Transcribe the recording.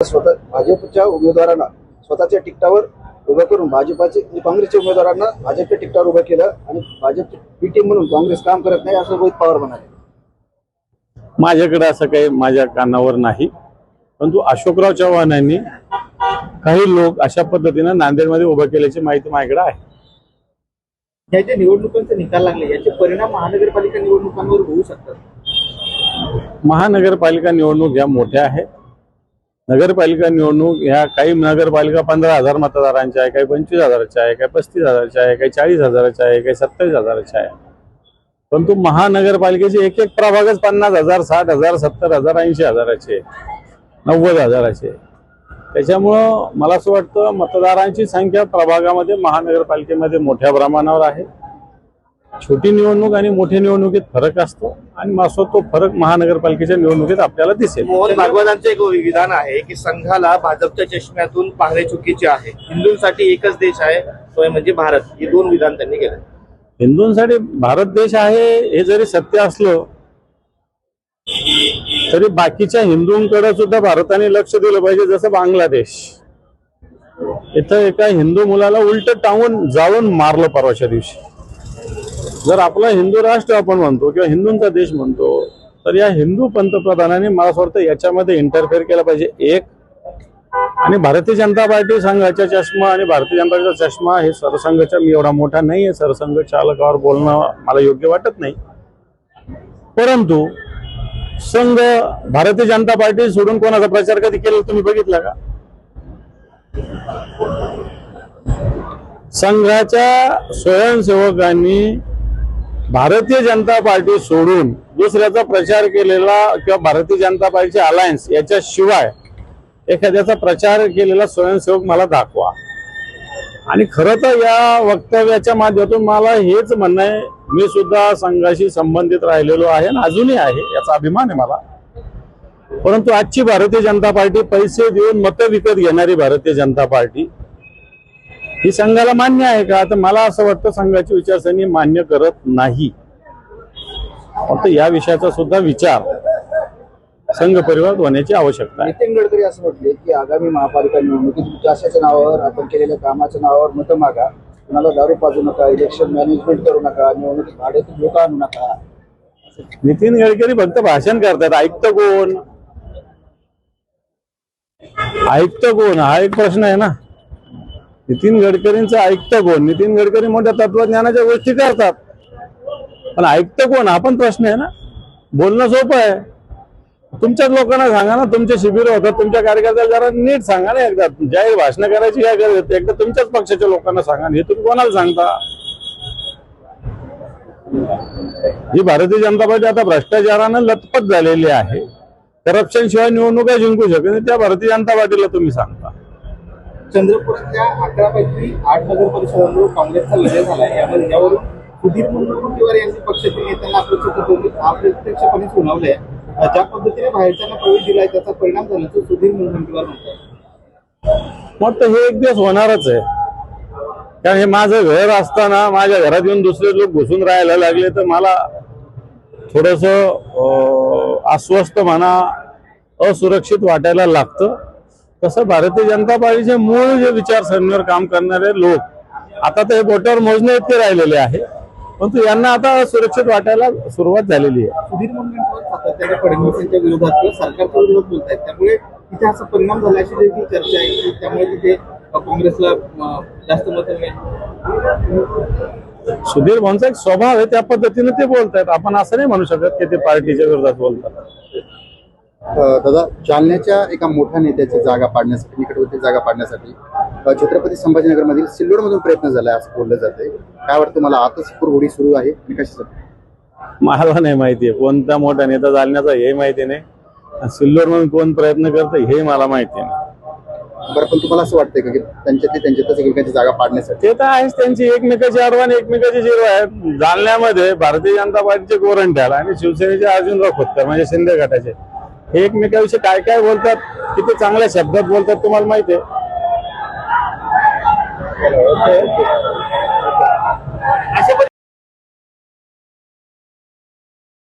स्वतः भाजपच्या उमेदवारांना स्वतःच्या तिकटावर उभं करून भाजपाचे काँग्रेसच्या उमेदवारांना भाजपच्या तिकटावर उभं केलं आणि भाजपची टीम म्हणून काँग्रेस काम करत नाही असं रोहित पवार म्हणाले. माझ्याकडे असं काही माझ्या कानावर नाही परंतु अशोकराव चव्हाण यांनी काही लोक अशा पद्धतीनं नांदेडमध्ये उभं केल्याची माहिती माझ्याकडे आहे. ह्या ज्या निवडणुकांचे निकाल लागले याचे परिणाम महानगरपालिका निवडणुकांवर होऊ शकतात. महानगरपालिका निवडणूक ह्या मोठ्या आहेत. नगरपालिका निवडणूक ह्या काही नगरपालिका पंधरा हजार मतदारांच्या आहे काही पंचवीस हजाराच्या आहे काही पस्तीस हजाराच्या आहे काही चाळीस हजाराच्या आहे काही सत्तावीस हजाराच्या आहे. परंतु महानगरपालिकेचे एक एक प्रभागच पन्नास हजार साठ हजार सत्तर हजार ऐंशी हजाराचे नव्वद हजाराचे त्याच्यामुळं मला असं वाटतं मतदारांची संख्या प्रभागामध्ये महानगरपालिकेमध्ये मोठ्या प्रमाणावर आहे. छोटी निवडणूक आणि मोठ्या निवडणुकीत फरक असतो आणि मासो तो फरक महानगरपालिकेच्या निवडणुकीत आपल्याला दिसेल. मोहन भागवतांचं एक विधान आहे की संघाला भाजपच्या चष्म्यातून पाहणे चुकीचे आहे. हिंदूंसाठी एकच देश आहे तो म्हणजे भारत. हे दोन विधान त्यांनी केले हिंदूंसाठी भारत देश आहे हे जरी सत्य असलं तरी बाकीच्या हिंदूंकडे सुद्धा भारताने लक्ष दिलं पाहिजे जसं बांगलादेश. इथं एका हिंदू मुलाला उलट टांगून जाळून मारलं परवाच्या दिवशी. जर आपला हिंदू राष्ट्र आपण म्हणतो किंवा हिंदूंचा देश म्हणतो तर या हिंदू पंतप्रधानांनी मला असं वाटतं याच्यामध्ये इंटरफेअर केला पाहिजे. एक आणि भारतीय जनता पार्टी संघाचा चष्मा आणि भारतीय जनता पार्टीचा चष्मा हे सरसंघाचा मी एवढा मोठा नाही आहे सरसंघ चालकावर बोलणं मला योग्य वाटत नाही. परंतु संघ भारतीय जनता पार्टी सोडून कोणाचा प्रचार कधी केला तुम्ही बघितला का? संघाच्या स्वयंसेवकांनी भारतीय जनता पार्टी सोडून दुसऱ्याचा प्रचार केलेला किंवा भारतीय जनता पार्टीचे अलायन्स याच्याशिवाय एखाद्याचा प्रचार केलेला स्वयंसेवक मला दाखवा. आणि खरं तर या वक्तव्याच्या माध्यमातून मला हेच म्हणणं आहे मी सुद्धा संघाशी संबंधित राहिलेलो आहे आणि अजूनही आहे याचा अभिमान आहे मला. परंतु आजची भारतीय जनता पार्टी पैसे देऊन मतं विकत घेणारी भारतीय जनता पार्टी ही संघाला मान्य आहे का? तर मला असं वाटतं संघाची विचारसरणी मान्य करत नाही. फक्त या विषयाचा सुद्धा विचार संघ परिवार होण्याची आवश्यकता आहे. नितीन गडकरी असं म्हटले की आगामी महापालिका निवडणुकीत विकासाच्या नावावर आपण केलेल्या कामाच्या नावावर मतं मागा. कुणाला दारू पाजू नका इलेक्शन मॅनेजमेंट करू नका निवडणुकीत भाड्यातून लोक आणू नका. नितीन गडकरी फक्त भाषण करतात. ऐकतं कोण? ऐकतं कोण? हा एक प्रश्न आहे ना. नितीन गडकरींचं ऐकतं कोण? नितीन गडकरी मोठ्या तत्वज्ञानाच्या गोष्टी करतात. पण ऐकतं कोण? हा पण प्रश्न आहे ना? बोलणं सोपं आहे. तुमच्याच लोकांना सांगा ना तुमचे शिबिर होतात तुमच्या कार्यकर्त्याला जरा नीट सांगा ना एकदा. जाहीर भाषण करायची काय गरज होती एकदा तुमच्याच पक्षाच्या लोकांना सांगा हे तुम्ही कोणाला सांगता? ही भारतीय जनता पार्टी आता भ्रष्टाचारानं लथपथ झालेली आहे. करप्शन शिवाय निवडणुका जिंकू शकत नाही. त्या भारतीय जनता पार्टीला तुम्ही सांगा. चंद्रपुरातल्या अकरापैकी आठ नगर परिषदांवर काँग्रेसचा विजय झाला यामध्ये यावरून सुधीर मुनगंटीवार यांनी पक्षातील नेत्यांना आपलं अप्रत्यक्षपणे सुनावलंय ज्या पद्धतीने बाहेरच्यांना प्रवेश दिलाय त्याचा परिणाम झाल्याचं सुधीर मुनगंटीवार म्हणतात. मग तर हे एक दिवस होणारच आहे. कारण हे माझं घर असताना माझ्या घरात येऊन दुसरे लोक घुसून राहायला लागले तर मला थोडस अस्वस्थ म्हणा असुरक्षित वाटायला लागतं. तसं भारतीय जनता पार्टीचे मूळ जे विचारसरणीवर काम करणारे लोक आता ते बोटावर मोजणे इतके राहिलेले आहे परंतु यांना आता सुरक्षित वाटायला सुरुवात झालेली आहे. सुधीर मुनगंटीवार सातत्याने फडणवीस यांच्या विरोधात किंवा सरकारच्या विरोधात बोलत आहेत त्यामुळे तिथे असा परिणाम झाला अशी देखील चर्चा आहे. की त्यामुळे तिथे काँग्रेसला अं, जास्त मतं मिळेल. सुधीर भाऊंचा एक स्वभाव आहे त्या पद्धतीने ते बोलतायत. आपण असं नाही म्हणू शकत की ते पार्टीच्या विरोधात बोलतात. दादा जालन्याच्या एका मोठ्या नेत्याची जागा पाडण्यासाठी निकटवर्ती जागा पाडण्यासाठी छत्रपती संभाजीनगरमधील सिल्लोडमधून प्रयत्न झालाय असं बोललं जाते काय वाटतं मला आताच पुरवडी सुरू आहे? कशासाठी मला नाही माहितीये कोणता मोठा नेता चालण्याचा हे माहिती नाही. सिल्लोर म्हणून कोण प्रयत्न करतं हे मला माहिती नाही. बरं पण तुम्हाला असं वाटतंय का की त्यांच्या ते त्यांच्यातच एकमेकांची जागा पाडण्यासाठी? ते तर आहेच. त्यांची एकमेकाची आडवान एकमेकाची जिरवा आहे. जालन्यामध्ये भारतीय जनता पार्टीचे गोरंट्याल आणि शिवसेनेचे अर्जुनराव खोतकर म्हणजे शिंदे गटाचे. हे एकमेकाविषयी काय काय बोलतात किती चांगल्या शब्दात बोलतात तुम्हाला माहिती आहे?